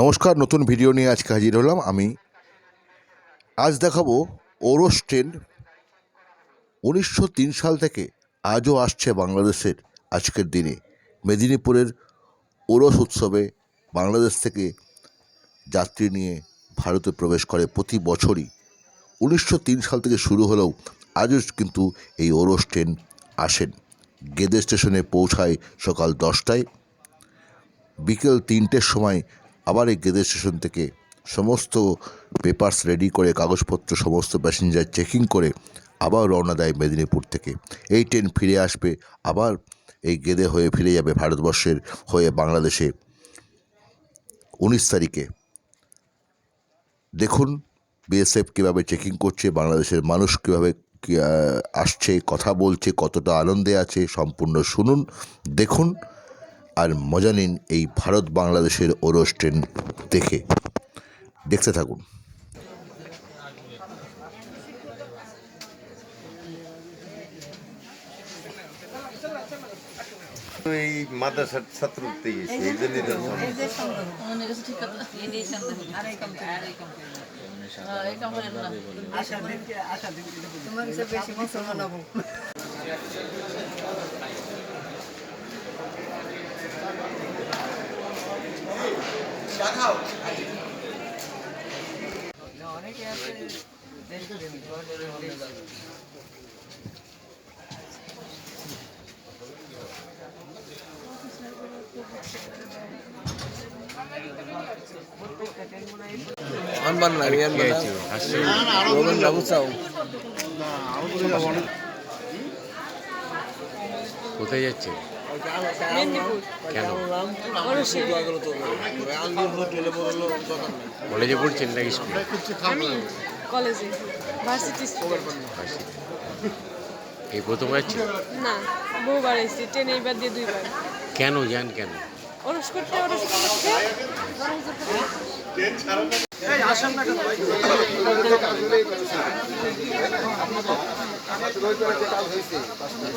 নমস্কার, নতুন ভিডিও নিয়ে আজকে হাজির হলাম আমি। আজ দেখাবো ওরস ট্রেন উনিশশো তিন সাল থেকে আজও আসছে বাংলাদেশের আজকের দিনে। মেদিনীপুরের ওরস উৎসবে বাংলাদেশ থেকে যাত্রী নিয়ে ভারতে প্রবেশ করে প্রতি বছরই। উনিশশো তিন সাল থেকে শুরু হলেও আজও কিন্তু এই ওরস ট্রেন আসেন। গেদে স্টেশনে পৌঁছায় সকাল দশটায়। বিকেল তিনটের সময় আবার এই গেদে স্টেশন থেকে সমস্ত পেপারস রেডি করে, কাগজপত্র, সমস্ত প্যাসেঞ্জার চেকিং করে আবার রওনা দেয় মেদিনীপুর থেকে। এই ট্রেন ফিরে আসবে, আবার এই গেদে হয়ে ফিরে যাবে ভারতবর্ষের হয়ে বাংলাদেশে। উনিশ তারিখে। দেখুন বিএসএফ কীভাবে চেকিং করছে, বাংলাদেশের মানুষ কীভাবে আসছে, কথা বলছে, কতটা আনন্দে আছে, সম্পূর্ণ শুনুন, দেখুন। আর মজা নিন এই ভারত বাংলাদেশের ওরস ট্রেন দেখে। দেখতে থাকুন। এই মাদ্রাসার ছাত্র উঠতে গেছি এই জন্যই তো এই যে সুন্দর মনে কাছে ঠিক কথা এই যে সুন্দর আর এই কম আর এই কম হ্যাঁ এই কম করে না আশা দিনকে আশা দিনকে তোমার কাছে বেশি মুসলমান হব আনবার না আমি আনবার না রোবেন বাবু চাও কোথায় যাচ্ছে? কলেজে পড়ছেন নাকি স্কুলে। আমি কলেজে ভার্সিটি এই প্রথম যাচ্ছে না বহুবার এসেছি ট্রেনে এইবার দিয়ে দুইবার। কেন? যান কেন? করতে ওরস করতে খালি ওষুধ পাতি আর পান দিয়ে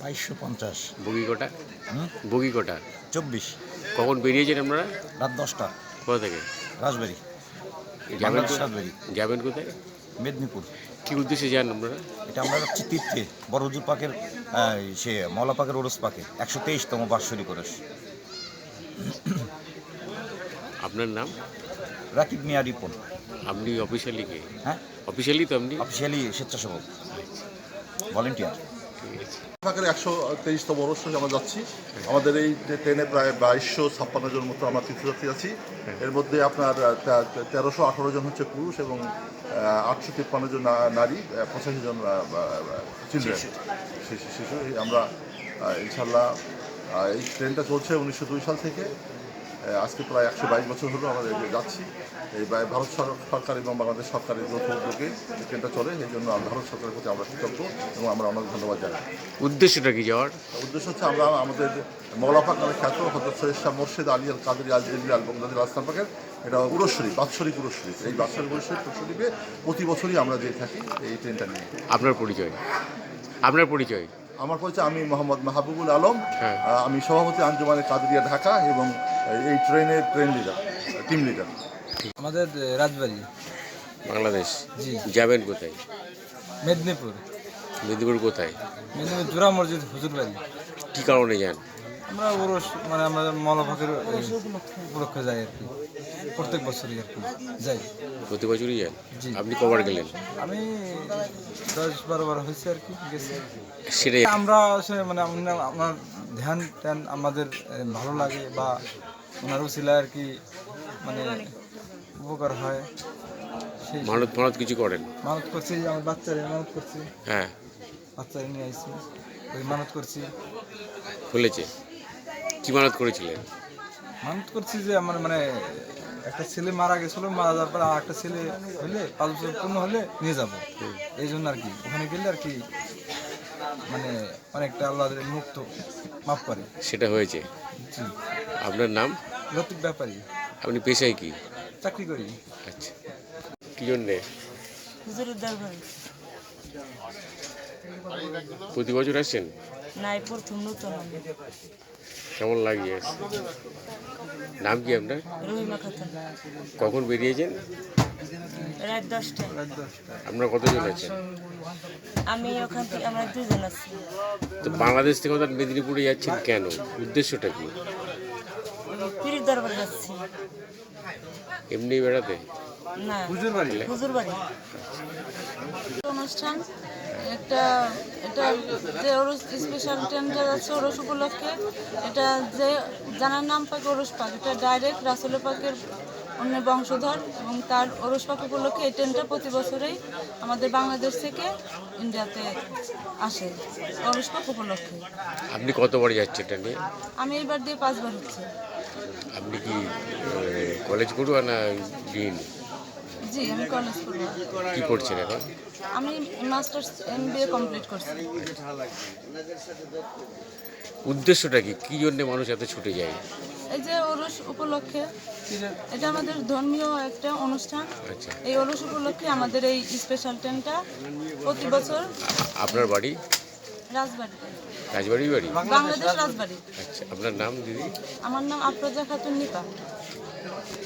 বাইশশো পঞ্চাশ। বগি কটা? বগি কটা? চব্বিশ। কখন বেরিয়েছেন আপনারা? রাত দশটা। কোথা থেকে? রাজবাড়ি। যাবেন? রাজবাড়ি। যাবেন কোথায়? মেদিনীপুর। কি উদ্দেশ্যে যান আপনারা? এটা আমরা যাচ্ছি তীর্থে বড় হুজুর পাকের সে মলা পাকের ওরস পাকে একশো তেইশতম বার্ষরিক ওরস। আপনার নাম? রাকিব মিয়া রিপন। আপনি অফিসিয়ালি কে? হ্যাঁ। অফিসিয়ালি তো আপনি? অফিসিয়ালি স্বেচ্ছাসেবক। ভলেন্টিয়ার ঢাকার একশো তেইশতম বর্ষ আমরা যাচ্ছি। আমাদের এই ট্রেনে প্রায় বাইশশো ছাপ্পান্ন জন মতো আমরা তীর্থযাত্রী আছি। এর মধ্যে আপনার তেরোশো আঠারো জন হচ্ছে পুরুষ এবং আটশো তিপ্পান্ন জন নারী পঁচাশি জন চিলড্রেন শিশু। শিশু আমরা ইনশাল্লাহ এই ট্রেনটা চলছে উনিশশো দুই সাল থেকে। আজকে প্রায় একশো বাইশ বছর হলো আমরা যাচ্ছি। এই ভারত সর- সরকার এবং বাংলাদেশ সরকারের যৌথ উদ্যোগে ট্রেনটা চলে। এই জন্য ভারত সরকারের প্রতি আমরা কৃতজ্ঞ এবং আমরা অনেক ধন্যবাদ জানাই। উদ্দেশ্যটা কি যাওয়ার উদ্দেশ্য হচ্ছে আমরা আমাদের মৌলাফাক নামে খ্যাত হজরত সৈয়দ শাহ মোর্শেদ আলী আল কাদের আল জিল্লি আল বগদাদি আসলাম পাকের এটা উরস্বরী বাৎসরিক উরস্বরী। এই বাৎসরিক উরস্বরী প্রতিদিনে প্রতি বছরই আমরা যেয়ে থাকি এই ট্রেনটা নিয়ে। আপনার পরিচয়। আপনার পরিচয়। আমার পরিচয় আমি মোহাম্মদ মাহবুবুল আলম। হ্যাঁ। আমি সভাপতি আঞ্জুমানের কাদরিয়া ঢাকা এবং এই ট্রেনের ট্রেন লিডার টিম লিডার আমাদের রাজবাড়ি। বাংলাদেশ। জি। যাবেন কোথায়? মেদিনীপুর। মেদিনীপুর কোথায়? মেদিনীপুর জোড়া মসজিদ হুজুরবাড়ি। কী কি কারণে যান? আমরা ওরস মানে আমরা মলভাগের উপলক্ষে যাই আর কি। প্রত্যেক বছরই আর কি যাই। প্রতি বছরই যান। আপনি কবার গেলেন? আমি দশ বারো বার হয়েছে আর কি গেছি। সেটাই। আমরা মানে আপনার ধ্যান ট্যান আমাদের ভালো লাগে বা ওনার উচিলায় আর কি মানে উপকার হয়। মানত মানত কিছু করেন? মানত করছি আমার বাচ্চারে মানত করছি। হ্যাঁ। বাচ্চারে নিয়ে আইছি। ওই মানত করছি। খুলেছে কি মানত করেছিলেন মানত করছি যে আমার মানে একটা ছেলে মারা গেছিল মারা যাওয়ার পরে আর একটা ছেলে হলে পাঁচ বছর পূর্ণ হলে নিয়ে যাব। এই জন্য আর কি ওখানে গেলে আর কি মানে অনেকটা আল্লাহদের মুক্ত মাফ করে। সেটা হয়েছে। আপনার নাম? লতিফ ব্যাপারী। আপনি পেশায় কি? চাকরি করি। আচ্ছা। কি জন্যে? হুজুরের দরবারে প্রতি বছর আসছেন? নাই প্রথম নতুন কেমন লাগছে? নাম কি আপনার? কখন বেরিয়েছেন? রাত দশটায়। আপনারা কতজন আছেন? আমি ওখান থেকে আমরা দুজন আছি। তো বাংলাদেশ থেকে হঠাৎ মেদিনীপুরে যাচ্ছেন কেন? উদ্দেশ্যটা কি? পীরের দরবারে যাচ্ছি। এমনি বেড়াতে? না হুজুর বাড়ি হুজুর বাড়ি অনুষ্ঠান একটা এটা যে ওরস স্পেশাল ট্রেনটা যাচ্ছে ওরস উপলক্ষে এটা যে জানার নাম পাক ওরস পাক এটা ডাইরেক্ট রাসুল পাকের অন্য বংশধর এবং তার ওরস পাক উপলক্ষে এই ট্রেনটা প্রতি বছরেই আমাদের বাংলাদেশ থেকে ইন্ডিয়াতে আসে ওরস পাক উপলক্ষে। আপনি কতবার যাচ্ছেন এটা নিয়ে? আমি এইবার দিয়ে পাঁচবার হচ্ছে। আপনি কি কলেজ পড়ুয়া না ডিন জি আমি কলেজ পড়ি কি পড়ছেন এখন? আমি masters M B A complete করছি। উদ্দেশ্যটা কি? কি জন্য মানুষ এত ছুটে যায়? এই যে ওরস উপলক্ষে এটা আমাদের ধর্মীয় একটা অনুষ্ঠান। আচ্ছা। এই ওরস উপলক্ষে আমাদের এই স্পেশাল ট্রেনটা প্রতি বছর আপনার বাড়ি? রাজবাড়ি রাজবাড়ি বাড়ি? বাংলাদেশ রাজবাড়ি। আচ্ছা আপনার নাম দিদি? আমার নাম আফরোজা খাতুন নিপা।